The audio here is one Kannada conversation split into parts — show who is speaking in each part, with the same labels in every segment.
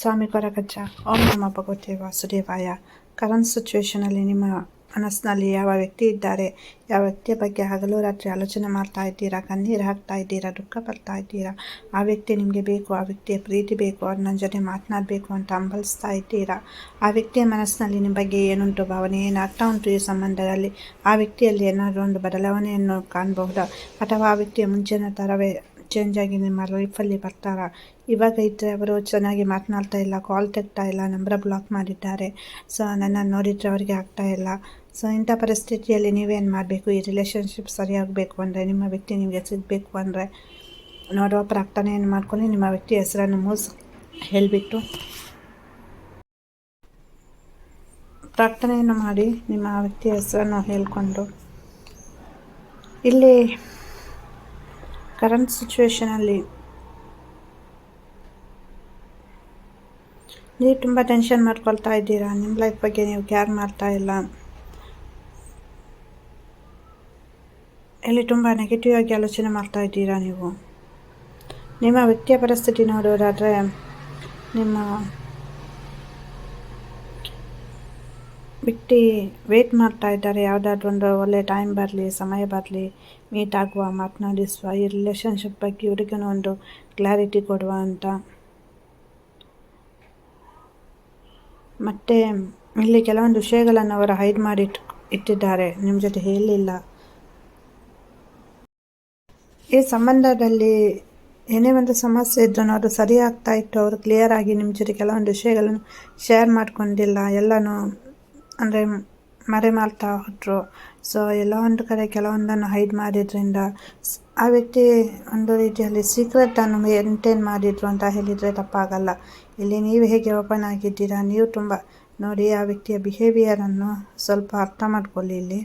Speaker 1: ಸ್ವಾಮಿ ಕೊರಗಜ್ಜ, ಓಂ ನಮ ಭಗವತಿ ವಾಸುದೇವಾಯ ಕರೆಂಟ್ ಸಿಚುವೇಶನಲ್ಲಿ ನಿಮ್ಮ ಮನಸ್ಸಿನಲ್ಲಿ ಯಾವ ವ್ಯಕ್ತಿ ಇದ್ದಾರೆ, ಯಾವ ವ್ಯಕ್ತಿಯ ಬಗ್ಗೆ ಹಗಲು ರಾತ್ರಿ ಆಲೋಚನೆ ಮಾಡ್ತಾ ಇದ್ದೀರಾ, ಕಣ್ಣೀರು ಹಾಕ್ತಾ ಇದ್ದೀರಾ, ದುಃಖ ಪಡ್ತಾ ಇದ್ದೀರಾ, ಆ ವ್ಯಕ್ತಿ ನಿಮಗೆ ಬೇಕು, ಆ ವ್ಯಕ್ತಿಯ ಪ್ರೀತಿ ಬೇಕು, ಅವ್ರ ನನ್ನ ಜೊತೆ ಮಾತನಾಡಬೇಕು ಅಂತ ಹಂಬಲಿಸ್ತಾ ಇದ್ದೀರಾ? ಆ ವ್ಯಕ್ತಿಯ ಮನಸ್ಸಿನಲ್ಲಿ ನಿಮ್ಮ ಬಗ್ಗೆ ಏನುಂಟು, ಭಾವನೆ ಏನಾಗ್ತಾ ಉಂಟು ಈ ಸಂಬಂಧದಲ್ಲಿ? ಆ ವ್ಯಕ್ತಿಯಲ್ಲಿ ಏನಾದರೂ ಒಂದು ಬದಲಾವಣೆಯನ್ನು ಕಾಣಬಹುದಾ? ಅಥವಾ ಆ ವ್ಯಕ್ತಿಯ ಮುಂಚಿನ ಥರವೇ ಚೇಂಜ್ ಆಗಿ ನಿಮ್ಮ ಲೈಫಲ್ಲಿ ಬರ್ತಾರಾ? ಇವಾಗ ಇದ್ದರೆ ಅವರು ಚೆನ್ನಾಗಿ ಮಾತನಾಡ್ತಾ ಇಲ್ಲ ಕಾಲ್ ತೆಗ್ತಾ ಇಲ್ಲ ನಂಬರ್ ಬ್ಲಾಕ್ ಮಾಡಿದ್ದಾರೆ. ಸೊ ನನ್ನ ನೋಡಿದರೆ ಅವರಿಗೆ ಆಗ್ತಾ ಇಲ್ಲ. ಸೊ ಇಂಥ ಪರಿಸ್ಥಿತಿಯಲ್ಲಿ ನೀವೇನು ಮಾಡಬೇಕು? ಈ ರಿಲೇಷನ್ಶಿಪ್ ಸರಿಯಾಗಬೇಕು ಅಂದರೆ, ನಿಮ್ಮ ವ್ಯಕ್ತಿ ನಿಮಗೆ ಸಿಗಬೇಕು ಅಂದರೆ, ನೋಡುವ ಪ್ರಾರ್ಥನೆಯನ್ನು ಮಾಡ್ಕೊಂಡು ನಿಮ್ಮ ವ್ಯಕ್ತಿ ಹೆಸರನ್ನು ಮೂಸ್, ಹೇಳಿಬಿಟ್ಟು ಪ್ರಾರ್ಥನೆಯನ್ನು ಮಾಡಿ, ನಿಮ್ಮ ವ್ಯಕ್ತಿಯ ಹೆಸರನ್ನು ಹೇಳಿಕೊಂಡು, ಇಲ್ಲಿ ಕರೆಂಟ್ ಸಿಚುವೇಶನಲ್ಲಿ ನೀವು ತುಂಬ ಟೆನ್ಷನ್ ಮಾಡ್ಕೊಳ್ತಾ ಇದ್ದೀರಾ? ನಿಮ್ಮ ಲೈಫ್ ಬಗ್ಗೆ ನೀವು ಕೇರ್ ಮಾಡ್ತಾ ಇಲ್ಲ. ಇಲ್ಲಿ ತುಂಬ ನೆಗೆಟಿವ್ ಆಗಿ ಆಲೋಚನೆ ಮಾಡ್ತಾ ಇದ್ದೀರಾ ನೀವು? ನಿಮ್ಮ ವ್ಯಕ್ತಿಯ ಪರಿಸ್ಥಿತಿ ನೋಡೋದಾದರೆ ನಿಮ್ಮ ಬಿಟ್ಟು ವೇಟ್ ಮಾಡ್ತಾ ಇದ್ದಾರೆ. ಯಾವುದಾದ್ರೂ ಒಂದು ಒಳ್ಳೆ ಟೈಮ್ ಬರಲಿ, ಸಮಯ ಬರಲಿ ಮೀಟ್ ಆಗುವ, ಮಾತನಾಡಿಸುವ, ಈ ರಿಲೇಷನ್ಶಿಪ್ ಬಗ್ಗೆ ಇವರಿಗೂ ಒಂದು ಕ್ಲಾರಿಟಿ ಕೊಡುವ ಅಂತ. ಮತ್ತು ಇಲ್ಲಿ ಕೆಲವೊಂದು ವಿಷಯಗಳನ್ನು ಅವರು ಹೈಡ್ ಮಾಡಿ ಇಟ್ಟಿದ್ದಾರೆ. ನಿಮ್ಮ ಜೊತೆ ಹೇಳಲಿಲ್ಲ ಈ ಸಂಬಂಧದಲ್ಲಿ ಏನೇ ಒಂದು ಸಮಸ್ಯೆ ಇದ್ರೂ ಅದು ಸರಿ ಆಗ್ತಾ ಇತ್ತು. ಅವರು ಕ್ಲಿಯರ್ ಆಗಿ ನಿಮ್ಮ ಜೊತೆ ಕೆಲವೊಂದು ವಿಷಯಗಳನ್ನು ಶೇರ್ ಮಾಡ್ಕೊಂಡಿಲ್ಲ. ಎಲ್ಲನೂ ಅಂದರೆ ಮರೆ ಮಾಡ್ತಾ ಹೋದರು. ಸೊ ಎಲ್ಲ ಒಂದು ಕಡೆ ಕೆಲವೊಂದನ್ನು ಹೈಡ್ ಮಾಡಿದ್ರಿಂದ ಆ ವ್ಯಕ್ತಿ ಒಂದು ರೀತಿಯಲ್ಲಿ ಸೀಕ್ರೆಟನ್ನು ಮೇಂಟೈನ್ ಮಾಡಿದ್ರು ಅಂತ ಹೇಳಿದರೆ ತಪ್ಪಾಗಲ್ಲ. ಇಲ್ಲಿ ನೀವು ಹೇಗೆ ಓಪನ್ ಆಗಿದ್ದೀರಾ? ನೀವು ತುಂಬ ನೋಡಿ ಆ ವ್ಯಕ್ತಿಯ ಬಿಹೇವಿಯರನ್ನು ಸ್ವಲ್ಪ ಅರ್ಥ ಮಾಡ್ಕೊಳ್ಳಿ ಇಲ್ಲಿ.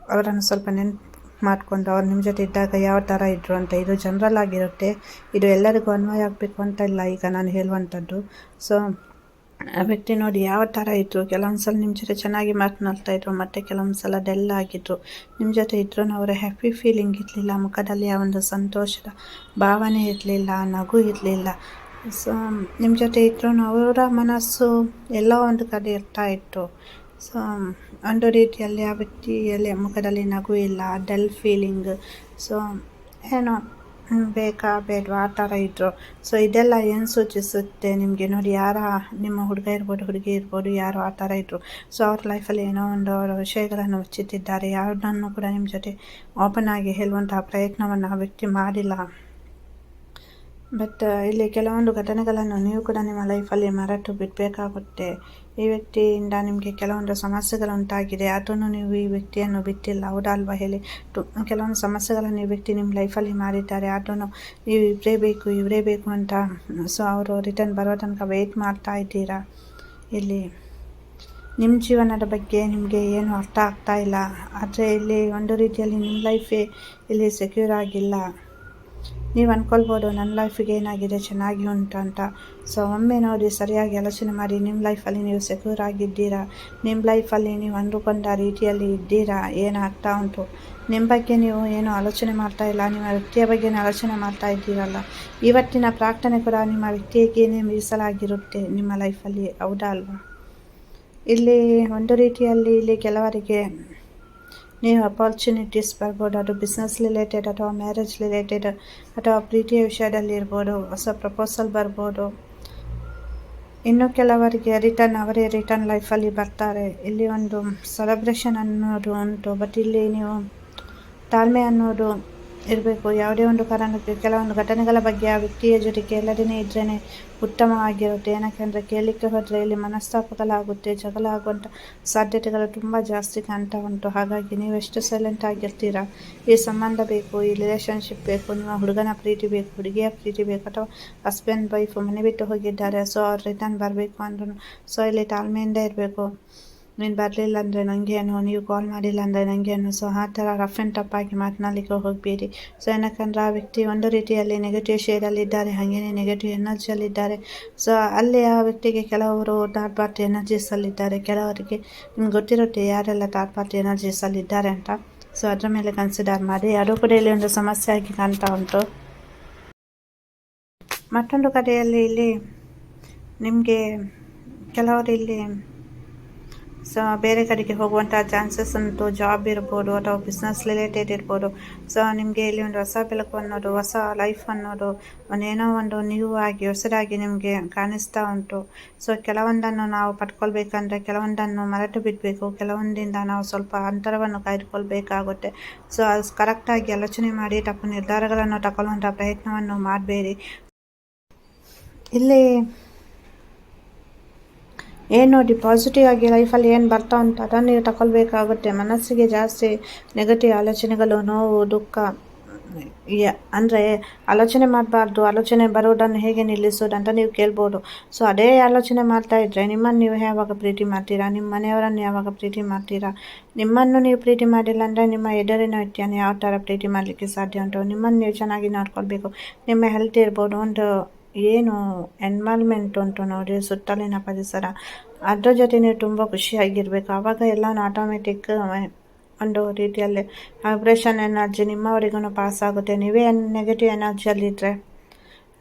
Speaker 1: ಅವರನ್ನು ಸ್ವಲ್ಪ ನೆನ್ಪು ಮಾಡಿಕೊಂಡು ಅವ್ರು ನಿಮ್ಮ ಜೊತೆ ಇದ್ದಾಗ ಯಾವ ಥರ ಇದ್ದರು ಅಂತ. ಇದು ಜನರಲ್ ಆಗಿರುತ್ತೆ. ಇದು ಎಲ್ಲರಿಗೂ ಅನ್ವಯ ಆಗಬೇಕು ಅಂತ ಇಲ್ಲ. ಈಗ ನಾನು ಹೇಳುವಂಥದ್ದು. ಸೊ ವ್ಯಕ್ತಿ ನೋಡಿ ಯಾವ ಥರ ಇದ್ದರು ಕೆಲವೊಂದು ಸಲ ನಿಮ್ಮ ಜೊತೆ ಚೆನ್ನಾಗಿ ಮಾತನಾಡ್ತಾಯಿದ್ರು ಮತ್ತು ಕೆಲವೊಂದು ಸಲ ಡೆಲ್ ಆಗಿದ್ದರು ನಿಮ್ಮ ಜೊತೆ ಇದ್ರೂ ಅವರ ಹ್ಯಾಪಿ ಫೀಲಿಂಗ್ ಇರಲಿಲ್ಲ, ಮುಖದಲ್ಲಿ ಆ ಒಂದು ಸಂತೋಷದ ಭಾವನೆ ಇರಲಿಲ್ಲ, ನಗು ಇರಲಿಲ್ಲ. ಸೊ ನಿಮ್ಮ ಜೊತೆ ಇದ್ರೂ ಅವರ ಮನಸ್ಸು ಎಲ್ಲ ಒಂದು ಕಡೆ ಇರ್ತಾ ಇತ್ತು. ಸೊ ಒಂದು ರೀತಿಯಲ್ಲಿ ಆ ವ್ಯಕ್ತಿಯಲ್ಲಿ ಮುಖದಲ್ಲಿ ನಗು ಇಲ್ಲ, ಡೆಲ್ ಫೀಲಿಂಗ್ ಸೊ ಏನೋ ಬೇಕಾ? ಬೇಡವಾ? ಆ ಥರ ಇದ್ದರು ಸೊ ಇದೆಲ್ಲ ಏನು ಸೂಚಿಸುತ್ತೆ ನಿಮಗೆ? ನೋಡಿ, ಯಾರ, ನಿಮ್ಮ ಹುಡುಗ ಇರ್ಬೋದು, ಹುಡುಗಿ ಇರ್ಬೋದು, ಯಾರು ಆ ಥರ ಇದ್ದರು ಸೊ ಅವ್ರ ಲೈಫಲ್ಲಿ ಏನೋ ಒಂದು ಅವರ ವಿಷಯಗಳನ್ನು ಹುಚ್ಚುತ್ತಿದ್ದಾರೆ ಯಾವುದನ್ನು ಕೂಡ ನಿಮ್ಮ ಜೊತೆ ಓಪನ್ ಆಗಿ ಹೇಳುವಂತಹ ಪ್ರಯತ್ನವನ್ನು ಆ ವ್ಯಕ್ತಿ ಮಾಡಿಲ್ಲ. ಬಟ್ ಇಲ್ಲಿ ಕೆಲವೊಂದು ಘಟನೆಗಳನ್ನು ನೀವು ಕೂಡ ನಿಮ್ಮ ಲೈಫಲ್ಲಿ ಮರೆತು ಬಿಡಬೇಕಾಗುತ್ತೆ. ಈ ವ್ಯಕ್ತಿಯಿಂದ ನಿಮಗೆ ಕೆಲವೊಂದು ಸಮಸ್ಯೆಗಳು ಉಂಟಾಗಿದೆ ಅದನ್ನು ನೀವು ಈ ವ್ಯಕ್ತಿಯನ್ನು ಬಿಟ್ಟಿಲ್ಲ. ಹೌದಾ ಅಲ್ವಾ ಹೇಳಿ? ಕೆಲವೊಂದು ಸಮಸ್ಯೆಗಳನ್ನು ಈ ವ್ಯಕ್ತಿ ನಿಮ್ಮ ಲೈಫಲ್ಲಿ ಮಾಡಿದ್ದಾರೆ, ಅದನ್ನು ನೀವು ಇವರೇ ಬೇಕು ಇವರೇ ಬೇಕು ಅಂತ. ಸೊ, ಅವರು ರಿಟರ್ನ್ ಬರೋ ತನಕ ವೆಯ್ಟ್ ಮಾಡ್ತಾ ಇದ್ದೀರಾ? ಇಲ್ಲಿ ನಿಮ್ಮ ಜೀವನದ ಬಗ್ಗೆ ನಿಮಗೆ ಏನು ಅರ್ಥ ಆಗ್ತಾ ಇಲ್ಲ. ಆದರೆ ಇಲ್ಲಿ ಒಂದು ರೀತಿಯಲ್ಲಿ ನಿಮ್ಮ ಲೈಫೇ ಇಲ್ಲಿ ಸೆಕ್ಯೂರ್ ಆಗಿಲ್ಲ. ನೀವು ಅಂದ್ಕೊಳ್ಬೋದು ನನ್ನ ಲೈಫಿಗೆ ಏನಾಗಿದೆ, ಚೆನ್ನಾಗಿ ಉಂಟು ಅಂತ. ಸೊ ಒಮ್ಮೆ ನೋಡಿ ಸರಿಯಾಗಿ ಆಲೋಚನೆ ಮಾಡಿ ನಿಮ್ಮ ಲೈಫಲ್ಲಿ ನೀವು ಸೆಕ್ಯೂರ್ ಆಗಿದ್ದೀರಾ? ನಿಮ್ಮ ಲೈಫಲ್ಲಿ ನೀವು ಅಂದುಕೊಂಡ ರೀತಿಯಲ್ಲಿ ಇದ್ದೀರಾ? ಏನಾಗ್ತಾ ಉಂಟು? ನಿಮ್ಮ ಬಗ್ಗೆ ನೀವು ಏನು ಆಲೋಚನೆ ಮಾಡ್ತಾ ಇಲ್ಲ, ನಿಮ್ಮ ವ್ಯಕ್ತಿಯ ಬಗ್ಗೆ ಆಲೋಚನೆ ಮಾಡ್ತಾ ಇದ್ದೀರಲ್ಲ? ಇವತ್ತಿನ ಪ್ರಾರ್ಥನೆ ಕೂಡ ನಿಮ್ಮ ವ್ಯಕ್ತಿಗೇನೆ ಮೀಸಲಾಗಿರುತ್ತೆ, ನಿಮ್ಮ ಲೈಫಲ್ಲಿ ಹೌದಾ ಅಲ್ವಾ? ಇಲ್ಲಿ ಒಂದು ರೀತಿಯಲ್ಲಿ ಇಲ್ಲಿ ಕೆಲವರಿಗೆ ನೀವು ಅಪಾರ್ಚುನಿಟೀಸ್ ಬರ್ಬೋದು ಅದು ಬಿಸ್ನೆಸ್ ರಿಲೇಟೆಡ್ ಅಥವಾ ಮ್ಯಾರೇಜ್ ರಿಲೇಟೆಡ್ ಅಥವಾ ಪ್ರೀತಿಯ ವಿಷಯದಲ್ಲಿ ಇರ್ಬೋದು, ಹೊಸ ಪ್ರಪೋಸಲ್ ಬರ್ಬೋದು. ಇನ್ನು ಕೆಲವರಿಗೆ ರಿಟರ್ನ್ ಅವರೇ ರಿಟರ್ನ್ ಲೈಫಲ್ಲಿ ಬರ್ತಾರೆ. ಇಲ್ಲಿ ಒಂದು ಸೆಲೆಬ್ರೇಷನ್ ಅನ್ನೋದು ಉಂಟು ಬಟ್ ಇಲ್ಲಿ ನೀವು ತಾಳ್ಮೆ ಅನ್ನೋದು ಇರಬೇಕು. ಯಾವುದೇ ಒಂದು ಕಾರಣಕ್ಕೆ ಕೆಲವೊಂದು ಘಟನೆಗಳ ಬಗ್ಗೆ ಆ ವ್ಯಕ್ತಿಯ ಜೊತೆ ಕೇಳದೇ ಇದ್ರೇ ಉತ್ತಮವಾಗಿರುತ್ತೆ. ಏನಕ್ಕೆ ಕೇಳಲಿಕ್ಕೆ ಹೋದರೆ ಇಲ್ಲಿ ಮನಸ್ತಾಪಗಳಾಗುತ್ತೆ ಜಗಳ ಆಗುವಂಥ ಸಾಧ್ಯತೆಗಳು ತುಂಬ ಜಾಸ್ತಿ ಕಾಣ್ತಾ ಉಂಟು. ಹಾಗಾಗಿ ನೀವು ಎಷ್ಟು ಸೈಲೆಂಟ್ ಆಗಿರ್ತೀರಾ? ಈ ಸಂಬಂಧ ಬೇಕು, ಈ ರಿಲೇಷನ್ಶಿಪ್ ಬೇಕು, ನಿಮ್ಮ ಹುಡುಗನ ಪ್ರೀತಿ ಬೇಕು, ಹುಡುಗಿಯ ಪ್ರೀತಿ ಬೇಕು, ಅಥವಾ ಹಸ್ಬೆಂಡ್ ವೈಫ್ ಮನೆ ಬಿಟ್ಟು ಹೋಗಿದ್ದಾರೆ ಸೊ ಅವ್ರು ರಿಟರ್ನ್ ಬರಬೇಕು ಅಂದ್ರೂ ಸೊ ಇಲ್ಲಿ ತಾಳ್ಮೆಯಿಂದ ಇರಬೇಕು. ನೀನು ಬರಲಿಲ್ಲ ಅಂದರೆ ನನಗೇನು ನೀವು ಕಾಲ್ ಮಾಡಿಲ್ಲ ಅಂದರೆ ನನಗೇನು ಸೊ ಆ ಥರ ರಫ್ ಆ್ಯಂಡ್ ಟಪ್ಪಾಗಿ ಮಾತನಾಡಲಿಕ್ಕೆ ಹೋಗಬೇಡಿ. ಸೊ ಏನಕ್ಕಂದ್ರೆ ಆ ವ್ಯಕ್ತಿ ಒಂದು ರೀತಿಯಲ್ಲಿ ನೆಗೆಟಿವ್ ಶೇಡಲ್ಲಿದ್ದಾರೆ ಹಾಗೆಯೇ ನೆಗೆಟಿವ್ ಎನರ್ಜಿಯಲ್ಲಿದ್ದಾರೆ ಸೊ ಅಲ್ಲಿ ಆ ವ್ಯಕ್ತಿಗೆ ಕೆಲವರು ಥರ್ಡ್ ಪಾರ್ಟಿ ಎನರ್ಜೀಸಲ್ಲಿದ್ದಾರೆ ಕೆಲವರಿಗೆ ನಿಮ್ಗೆ ಗೊತ್ತಿರುತ್ತೆ ಯಾರೆಲ್ಲ ಥರ್ಡ್ ಪಾರ್ಟಿ ಎನರ್ಜೀಸಲ್ಲಿದ್ದಾರೆ ಅಂತ. ಸೊ ಅದರ ಮೇಲೆ ಕನ್ಸಿಡರ್ ಮಾಡಿ. ಅದು ಕೂಡ ಇಲ್ಲಿ ಒಂದು ಸಮಸ್ಯೆ ಆಗಿ ಕಾಣ್ತಾ ಉಂಟು. ಮತ್ತೊಂದು ಕಡೆಯಲ್ಲಿ ಇಲ್ಲಿ ನಿಮಗೆ ಕೆಲವರು ಇಲ್ಲಿ ಸೊ ಬೇರೆ ಕಡೆಗೆ ಹೋಗುವಂಥ ಚಾನ್ಸಸ್ ಉಂಟು ಜಾಬ್ ಇರ್ಬೋದು ಅಥವಾ ಬಿಸ್ನೆಸ್ ರಿಲೇಟೆಡ್ ಇರ್ಬೋದು. ಸೊ ನಿಮಗೆ ಇಲ್ಲಿ ಒಂದು ಹೊಸ ಬೆಳಕು ಅನ್ನೋದು, ಹೊಸ ಲೈಫ್ ಅನ್ನೋದು ಒಂದೇನೋ ಒಂದು ನ್ಯೂ ಆಗಿ, ಹೊಸದಾಗಿ ನಿಮಗೆ ಕಾಣಿಸ್ತಾ ಉಂಟು. ಸೊ ಕೆಲವೊಂದನ್ನು ನಾವು ಪಡ್ಕೊಳ್ಬೇಕಂದ್ರೆ ಕೆಲವೊಂದನ್ನು ಮರೆತು ಬಿಡಬೇಕು. ಕೆಲವೊಂದಿಂದ ನಾವು ಸ್ವಲ್ಪ ಅಂತರವನ್ನು ಕಾಯ್ದುಕೊಳ್ಬೇಕಾಗುತ್ತೆ. ಸೊ ಅದು ಕರೆಕ್ಟಾಗಿ ಆಲೋಚನೆ ಮಾಡಿ, ತಪ್ಪು ನಿರ್ಧಾರಗಳನ್ನು ತಗೊಳ್ಳುವಂಥ ಪ್ರಯತ್ನವನ್ನು ಮಾಡಬೇಡಿ. ಇಲ್ಲಿ ಏನು ಪಾಸಿಟಿವ್ ಆಗಿ ಲೈಫಲ್ಲಿ ಏನು ಬರ್ತಾ ಉಂಟು, ಅದನ್ನು ನೀವು ತಗೊಳ್ಬೇಕಾಗುತ್ತೆ ಮನಸ್ಸಿಗೆ ಜಾಸ್ತಿ ನೆಗೆಟಿವ್ ಆಲೋಚನೆಗಳು, ನೋವು, ದುಃಖ ಅಂದರೆ ಆಲೋಚನೆ ಮಾಡಬಾರ್ದು. ಆಲೋಚನೆ ಬರೋದನ್ನು ಹೇಗೆ ನಿಲ್ಲಿಸೋದು ಅಂತ ನೀವು ಕೇಳ್ಬೋದು. ಸೊ ಅದೇ ಆಲೋಚನೆ ಮಾಡ್ತಾ ಇದ್ದರೆ ನಿಮ್ಮನ್ನು ನೀವು ಯಾವಾಗ ಪ್ರೀತಿ ಮಾಡ್ತೀರಾ? ನಿಮ್ಮ ಮನೆಯವರನ್ನು ಯಾವಾಗ ಪ್ರೀತಿ ಮಾಡ್ತೀರಾ? ನಿಮ್ಮನ್ನು ನೀವು ಪ್ರೀತಿ ಮಾಡಿಲ್ಲ ಅಂದರೆ ನಿಮ್ಮ ಎದುರಿನ ವ್ಯಕ್ತಿಯನ್ನು ಯಾವ ಥರ ಪ್ರೀತಿ ಮಾಡಲಿಕ್ಕೆ ಸಾಧ್ಯ ಉಂಟು? ನಿಮ್ಮನ್ನು ನೀವು ಚೆನ್ನಾಗಿ ನೋಡ್ಕೊಳ್ಬೇಕು. ನಿಮ್ಮ ಹೆಲ್ತ್ ಇರ್ಬೋದು, ಒಂದು ಏನು ಎನ್ವಾಲ್ಮೆಂಟ್ ಉಂಟು ನೋಡಿ, ಸುತ್ತಲಿನ ಪರಿಸರ. ಅದ್ರ ಜೊತೆ ತುಂಬ ಖುಷಿಯಾಗಿರಬೇಕು. ಆವಾಗ ಎಲ್ಲ ಆಟೋಮೆಟಿಕ್ ಒಂದು ರೀತಿಯಲ್ಲಿ ವೈಬ್ರೇಷನ್ ಎನರ್ಜಿ ನಿಮ್ಮವರಿಗೂ ಪಾಸ್ ಆಗುತ್ತೆ. ನೀವೇ ನೆಗೆಟಿವ್ ಎನರ್ಜಿಯಲ್ಲಿದ್ದರೆ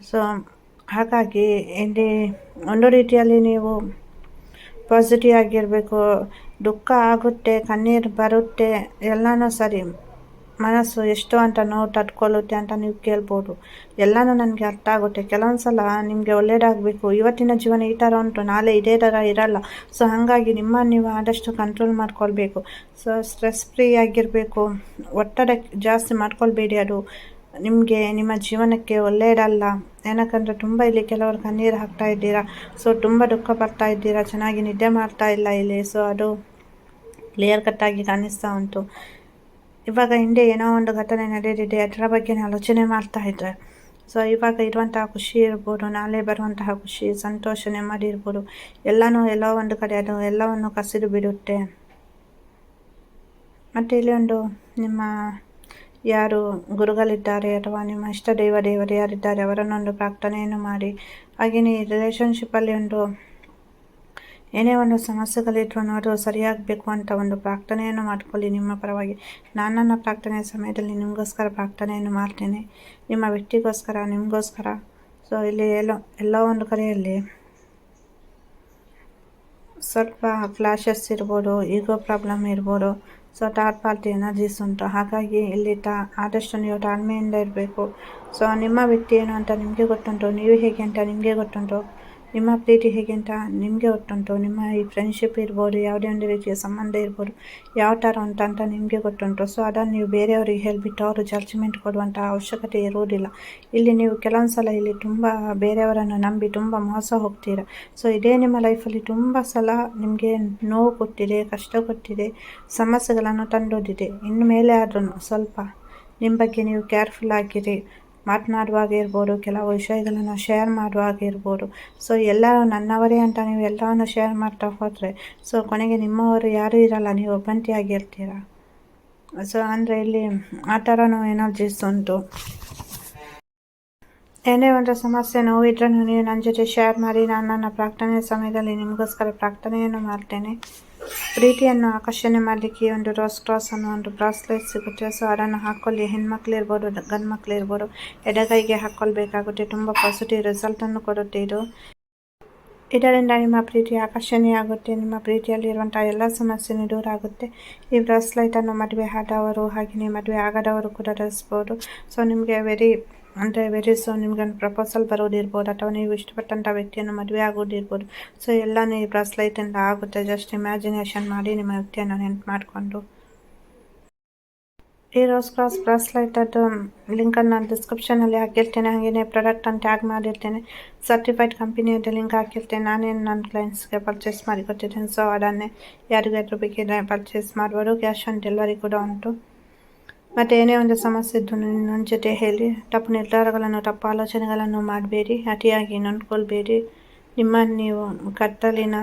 Speaker 1: ಸೊ ಹಾಗಾಗಿ ಇಲ್ಲಿ ಒಂದು ರೀತಿಯಲ್ಲಿ ನೀವು ಪಾಸಿಟಿವ್ ಆಗಿರಬೇಕು. ದುಃಖ ಆಗುತ್ತೆ, ಕಣ್ಣೀರು ಬರುತ್ತೆ, ಎಲ್ಲನೂ ಸರಿ. ಮನಸ್ಸು ಎಷ್ಟು ಅಂತ ನೋವು ತಟ್ಕೊಳ್ಳುತ್ತೆ ಅಂತ ನೀವು ಕೇಳ್ಬೋದು. ಎಲ್ಲನೂ ನನಗೆ ಅರ್ಥ ಆಗುತ್ತೆ. ಕೆಲವೊಂದು ಸಲ ನಿಮಗೆ ಒಳ್ಳೇದಾಗಬೇಕು. ಇವತ್ತಿನ ಜೀವನ ಈ ಥರ ಉಂಟು. ನಾಳೆ ಇದೇ ಥರ ಇರಲ್ಲ. ಸೊ ಹಾಗಾಗಿ ನಿಮ್ಮ, ನೀವು ಆದಷ್ಟು ಕಂಟ್ರೋಲ್ ಮಾಡ್ಕೊಳ್ಬೇಕು. ಸೊ ಸ್ಟ್ರೆಸ್ ಫ್ರೀ ಆಗಿರಬೇಕು. ಒತ್ತಡ ಜಾಸ್ತಿ ಮಾಡ್ಕೊಳ್ಬೇಡಿ ಅದು. ನಿಮಗೆ, ನಿಮ್ಮ ಜೀವನಕ್ಕೆ ಒಳ್ಳೆಯದಲ್ಲ ಏನಕ್ಕಂದರೆ ತುಂಬ ಇಲ್ಲಿ ಕೆಲವರು ಕಣ್ಣೀರು ಹಾಕ್ತಾ ಇದ್ದೀರಾ. ಸೊ ತುಂಬ ದುಃಖ ಪಡ್ತಾ ಇದ್ದೀರಾ. ಚೆನ್ನಾಗಿ ನಿದ್ದೆ ಮಾಡ್ತಾ ಇಲ್ಲ ಇಲ್ಲಿ. ಸೊ ಅದು ಕ್ಲಿಯರ್ ಕಟ್ಟಾಗಿ ಕಾಣಿಸ್ತಾ ಉಂಟು. ಇವಾಗ ಹಿಂದೆ ಏನೋ ಒಂದು ಘಟನೆ ನಡೆದಿದೆ ಅದರ ಬಗ್ಗೆ ಆಲೋಚನೆ ಮಾಡ್ತಾ ಇದ್ದೆ. ಸೊ ಇವಾಗ ಇರುವಂತಹ ಖುಷಿ ಇರ್ಬೋದು, ನಾಳೆ ಬರುವಂತಹ ಖುಷಿ, ಸಂತೋಷ, ನೆಮ್ಮದಿ ಇರ್ಬೋದು, ಎಲ್ಲನೂ ಎಲ್ಲೋ ಒಂದು ಕಡೆ ಅದು ಎಲ್ಲವನ್ನು ಕಸಿದು ಬಿಡುತ್ತೆ. ಮತ್ತು ಇಲ್ಲಿ ಒಂದು ನಿಮ್ಮ ಯಾರು ಗುರುಗಳಿದ್ದಾರೆ ಅಥವಾ ನಿಮ್ಮ ಇಷ್ಟ ದೈವ ದೇವರು ಯಾರಿದ್ದಾರೆ, ಅವರನ್ನೊಂದು ಪ್ರಾರ್ಥನೆಯನ್ನು ಮಾಡಿ. ಹಾಗೆಯೇ ರಿಲೇಷನ್ಶಿಪ್ಪಲ್ಲಿ ಒಂದು ಏನೇ ಒಂದು ಸಮಸ್ಯೆಗಳಿದ್ರು ಅನ್ನೋದು ಸರಿಯಾಗಬೇಕು ಅಂತ ಒಂದು ಪ್ರಾರ್ಥನೆಯನ್ನು ಮಾಡ್ಕೊಳ್ಳಿ ನಿಮ್ಮ ಪರವಾಗಿ. ನಾನು ನನ್ನ ಪ್ರಾರ್ಥನೆಯ ಸಮಯದಲ್ಲಿ ನಿಮಗೋಸ್ಕರ ಪ್ರಾರ್ಥನೆಯನ್ನು ಮಾಡ್ತೇನೆ. ನಿಮ್ಮ ವ್ಯಕ್ತಿಗೋಸ್ಕರ, ನಿಮಗೋಸ್ಕರ. ಸೊ ಇಲ್ಲಿ ಎಲ್ಲೋ, ಎಲ್ಲ ಒಂದು ಕಡೆಯಲ್ಲಿ ಸ್ವಲ್ಪ ಫ್ಲಾಶಸ್ ಇರ್ಬೋದು ಈಗೋ ಪ್ರಾಬ್ಲಮ್ ಇರ್ಬೋದು ಸೊ ಥರ್ಡ್ ಪಾರ್ಟಿ ಎನರ್ಜೀಸ್ ಉಂಟು. ಹಾಗಾಗಿ ಇಲ್ಲಿ ತಾ, ಆದಷ್ಟು ನೀವು ತಾಳ್ಮೆಯಿಂದ ಇರಬೇಕು. ಸೊ ನಿಮ್ಮ ವ್ಯಕ್ತಿ ಏನು ಅಂತ ನಿಮಗೆ ಗೊತ್ತುಂಟು, ನೀವು ಹೇಗೆ ಅಂತ ನಿಮಗೆ ಗೊತ್ತುಂಟು. ನಿಮ್ಮ ಪ್ರೀತಿ ಹೇಗೆ ಅಂತ ನಿಮಗೆ ಗೊತ್ತುಂಟು. ನಿಮ್ಮ ಈ ಫ್ರೆಂಡ್ಶಿಪ್ ಇರ್ಬೋದು, ಯಾವುದೇ ಒಂದು ರೀತಿಯ ಸಂಬಂಧ ಇರ್ಬೋದು, ಯಾವ ಥರ ಅಂತ ಅಂತ ನಿಮಗೆ ಗೊತ್ತುಂಟು. ಸೊ ಅದನ್ನು ನೀವು ಬೇರೆಯವರಿಗೆ ಹೇಳಿಬಿಟ್ಟು ಅವರು ಜಡ್ಜ್ಮೆಂಟ್ ಕೊಡುವಂಥ ಅವಶ್ಯಕತೆ ಇರುವುದಿಲ್ಲ. ಇಲ್ಲಿ ನೀವು ಕೆಲವೊಂದು ಸಲ ಇಲ್ಲಿ ತುಂಬ ಬೇರೆಯವರನ್ನು ನಂಬಿ ತುಂಬ ಮೋಸ ಹೋಗ್ತೀರ. ಸೊ ಇದೇ ನಿಮ್ಮ ಲೈಫಲ್ಲಿ ತುಂಬ ಸಲ ನಿಮಗೆ ನೋವು ಕೊಟ್ಟಿದೆ, ಕಷ್ಟ ಕೊಟ್ಟಿದೆ, ಸಮಸ್ಯೆಗಳನ್ನು ತಂದೊಡ್ಡಿದೆ. ಇನ್ನು ಮೇಲೆ ಆದ್ರೂ ಸ್ವಲ್ಪ ನಿಮ್ಮ ಬಗ್ಗೆ ನೀವು ಕೇರ್ಫುಲ್ ಆಗಿರಿ. ಮಾತನಾಡುವಾಗ ಇರ್ಬೋದು ಕೆಲವು ವಿಷಯಗಳನ್ನು ಶೇರ್ ಮಾಡುವಾಗ ಇರ್ಬೋದು ಸೊ ಎಲ್ಲ ನನ್ನವರೇ ಅಂತ ನೀವು ಎಲ್ಲವನ್ನು ಶೇರ್ ಮಾಡ್ತಾ ಹೋದರೆ ಸೊ ಕೊನೆಗೆ ನಿಮ್ಮವರು ಯಾರೂ ಇರಲ್ಲ, ನೀವು ಒಬ್ಬಂಟಿಯಾಗಿರ್ತೀರ? ಸೊ ಅಂದರೆ ಇಲ್ಲಿ ಆ ಥರನೂ ಎನರ್ಜೀಸ್ ಉಂಟು. ಏನೇ ಒಂದು ಸಮಸ್ಯೆ ನೋವಿದ್ರೂ ನೀವು ನನ್ನ ಜೊತೆ ಶೇರ್ ಮಾಡಿ, ನಾನು ನನ್ನ ಪ್ರಾರ್ಥನೆ ಸಮಯದಲ್ಲಿ ನಿಮಗೋಸ್ಕರ ಪ್ರಾರ್ಥನೆಯನ್ನು ಮಾಡ್ತೇನೆ. ಪ್ರೀತಿಯನ್ನು ಆಕರ್ಷಣೆ ಮಾಡಲಿಕ್ಕೆ ಒಂದು ರೋಸ್ ಕ್ರಾಸ್ ಅನ್ನೋ ಒಂದು ಬ್ರಾಸ್ಲೆಟ್ ಸಿಗುತ್ತೆ. ಸೊ ಅದನ್ನು ಹಾಕ್ಕೊಳ್ಳಿ. ಹೆಣ್ಮಕ್ಳು ಇರ್ಬೋದು ಗಂಡು ಮಕ್ಳು ಇರ್ಬೋದು, ಎಡಗೈಗೆ ಹಾಕ್ಕೊಳ್ಬೇಕಾಗುತ್ತೆ. ತುಂಬ ಪಾಸಿಟಿವ್ ರಿಸಲ್ಟನ್ನು ಕೊಡುತ್ತೆ ಇದು. ಇದರಿಂದ ನಿಮ್ಮ ಪ್ರೀತಿ ಆಕರ್ಷಣೆಯಾಗುತ್ತೆ. ನಿಮ್ಮ ಪ್ರೀತಿಯಲ್ಲಿರುವಂಥ ಎಲ್ಲ ಸಮಸ್ಯೆನೂ ದೂರ ಆಗುತ್ತೆ. ಈ ಬ್ರಾಸ್ಲೈಟನ್ನು ಮದುವೆ ಆದವರು ಹಾಗೆಯೇ ಮದುವೆ ಆಗದವರು ಕೂಡ ಧರಿಸ್ಬೋದು. ಸೊ ನಿಮಗೆ ವೆರಿ ಅಂದರೆ ವೆರಿ ಸೊ ನಿಮ್ಗೊಂದು ಪ್ರಪೋಸಲ್ ಬರೋದಿರ್ಬೋದು ಅಥವಾ ನೀವು ಇಷ್ಟಪಟ್ಟಂಥ ವ್ಯಕ್ತಿಯನ್ನು ಮದುವೆ ಆಗೋದಿರ್ಬೋದು ಸೊ ಎಲ್ಲನೂ ಈ ಬ್ರಾಸ್ಲೈಟಿಂದ ಆಗುತ್ತೆ. ಜಸ್ಟ್ ಇಮ್ಯಾಜಿನೇಷನ್ ಮಾಡಿ ನಿಮ್ಮ ವ್ಯಕ್ತಿಯನ್ನು ನೆನ್ಪು ಮಾಡಿಕೊಂಡು. ಈ ರೋಸ್ ಕ್ರಾಸ್ ಬ್ರಾಸ್ಲೈಟದ್ದು ಲಿಂಕನ್ನು ನಾನು ಡಿಸ್ಕ್ರಿಪ್ಷನಲ್ಲಿ ಹಾಕಿರ್ತೇನೆ. ಪ್ರಾಡಕ್ಟ್ ಅಂತ ಟ್ಯಾಗ್ ಮಾಡಿರ್ತೇನೆ. ಸರ್ಟಿಫೈಡ್ ಕಂಪನಿಯದ್ದು ಲಿಂಕ್ ಹಾಕಿರ್ತೇನೆ. ನಾನೇನು ನನ್ನ ಕ್ಲೈಂಟ್ಸ್ಗೆ ಪರ್ಚೇಸ್ ಮಾಡಿ ಕೊಟ್ಟಿದ್ದೇನೆ. ಸೊ ಅದನ್ನೇ ಯಾರಿಗಾದ್ರೂ ಬೇಕಿದ್ರೆ ಪರ್ಚೇಸ್ ಮಾಡ್ಬೋದು. ಕ್ಯಾಶ್ ಆನ್ ಡೆಲಿವರಿ ಕೂಡ ಉಂಟು. ಮತ್ತು ಏನೇ ಒಂದು ಸಮಸ್ಯೆ ಇದ್ದು ನನ್ನ ಜೊತೆ ಹೇಳಿ. ತಪ್ಪು ನಿರ್ಧಾರಗಳನ್ನು, ತಪ್ಪು ಆಲೋಚನೆಗಳನ್ನು ಮಾಡಬೇಡಿ. ಅತಿಯಾಗಿ ನೊಂದ್ಕೊಳ್ಬೇಡಿ. ನಿಮ್ಮ, ನೀವು ಕತ್ತಲಿನ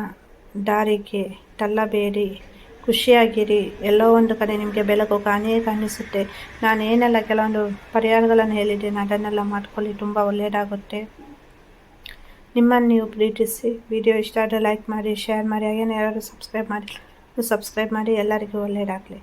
Speaker 1: ದಾರಿಗೆ ತಳ್ಳಬೇಡಿ. ಖುಷಿಯಾಗಿರಿ. ಎಲ್ಲೋ ಒಂದು ಕಡೆ ನಿಮಗೆ ಬೆಳಕು ಕಾಣೇ ಕಾಣಿಸುತ್ತೆ ನಾನು ಏನೆಲ್ಲ ಕೆಲವೊಂದು ಪರಿಹಾರಗಳನ್ನು ಹೇಳಿದ್ದೇನೆ, ಅದನ್ನೆಲ್ಲ ಮಾಡ್ಕೊಳ್ಳಿ. ತುಂಬ ಒಳ್ಳೆಯದಾಗುತ್ತೆ. ನಿಮ್ಮನ್ನು ನೀವು ಪ್ರೀತಿಸಿ. ವಿಡಿಯೋ ಇಷ್ಟ ಆದರೆ ಲೈಕ್ ಮಾಡಿ, ಶೇರ್ ಮಾಡಿ. ಹಾಗೇನೆ ಯಾರಾದರೂ ಸಬ್ಸ್ಕ್ರೈಬ್ ಮಾಡಿ ಸಬ್ಸ್ಕ್ರೈಬ್ ಮಾಡಿ. ಎಲ್ಲರಿಗೂ ಒಳ್ಳೆಯದಾಗಲಿ.